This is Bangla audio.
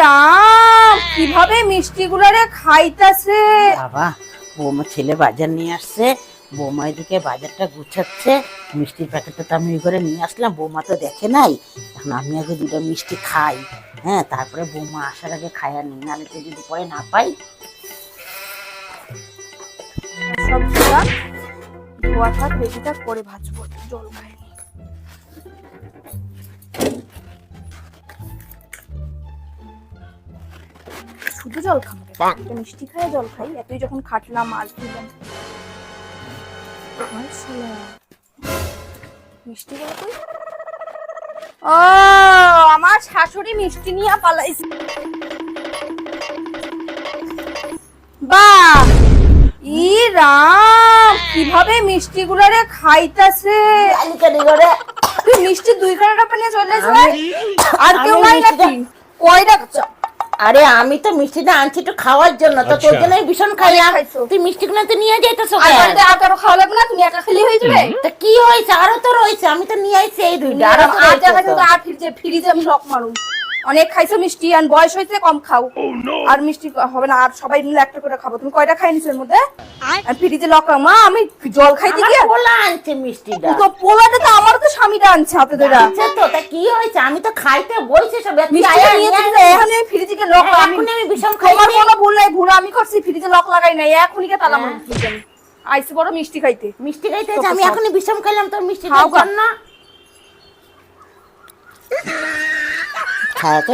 রাম কীভাবে মিষ্টিগুলো রে খাইতাছে? বাবা বৌমা ছেলে বাজার নিয়ে আসছে বৌমা এদিকে বাজারটা গুছাচ্ছে মিষ্টির প্যাকেটটা তো আমি ওই করে নিয়ে আসলাম বৌমা তো দেখে নাই। এখন আমি আগে দুটো মিষ্টি খাই হ্যাঁ তারপরে বৌমা আসার আগে খাইয়া নিই নাহলে তো যদি পরে না পাই। সব ধোয়া থাক করে ভাজবো জল খাই। শুধু জল খাব রে। মিষ্টি খাই জল খাই। এতই যখন খাটলাম দিলাম আর শালা, মিষ্টি গুলো কই ও আমার শাশুড়ি মিষ্টি নিয়ে পালাইছে। বাহ! ই রাম কীভাবে মিষ্টিগুলো রে খাইতাছে? তুই মিষ্টি দুই খানা নিয়ে চলে আসবে আর কেউ নাই নাকি? কয়টা আরে আমি তো মিষ্টিটা আনছি একটু খাওয়ার জন্য তো তোর আচ্ছা। জন্য ভীষণ খাইয়া তুই মিষ্টি গুলো তো নিয়ে যাই তো বাড়িতে আর খাওয়া লাগবে না তুমি একা খেলে হয়ে যাবে। তা কি হয়েছে? আরও তো রয়েছে আমি তো নিয়ে আইছি এই দুইটা আর ফ্রিজে আমি লক মারুম। অনেক খাইছো মিষ্টি আর বয়স হয়েছে কম খাও। আর মিষ্টি হবে না আর সবাই মিলে একটা করে খাব। তুমি কয়টা খাই নিছো এর মধ্যে? আর ফ্রিজে লক মা আমি জল খাইতে আমার গিয়ে পোলা আনছে মিষ্টিটা। তো পোলাটা তো আমার তো স্বামীটা আনছে হাতে ধরে আচ্ছা তো তা কি হয়েছে? আমি তো খাইতে বলছি সব মিষ্টি আয়া নিয়ে আয়। এখানে ফ্রিজে গিয়ে লক হ্যাঁ, আমি এখনই আমি বিষম তোমার খাইছি। কোনো ভুল নাই ভুল আমি করছি ফ্রিজে লক লাগাই নাই এখনই কে তালা ফ্রিজে আমি। আইসি বড় মিষ্টি খাইতে। মিষ্টি খাইতে আমি এখনই বিষম খাইলাম তোর মিষ্টি খাও গা। জন্য খাওয়া তো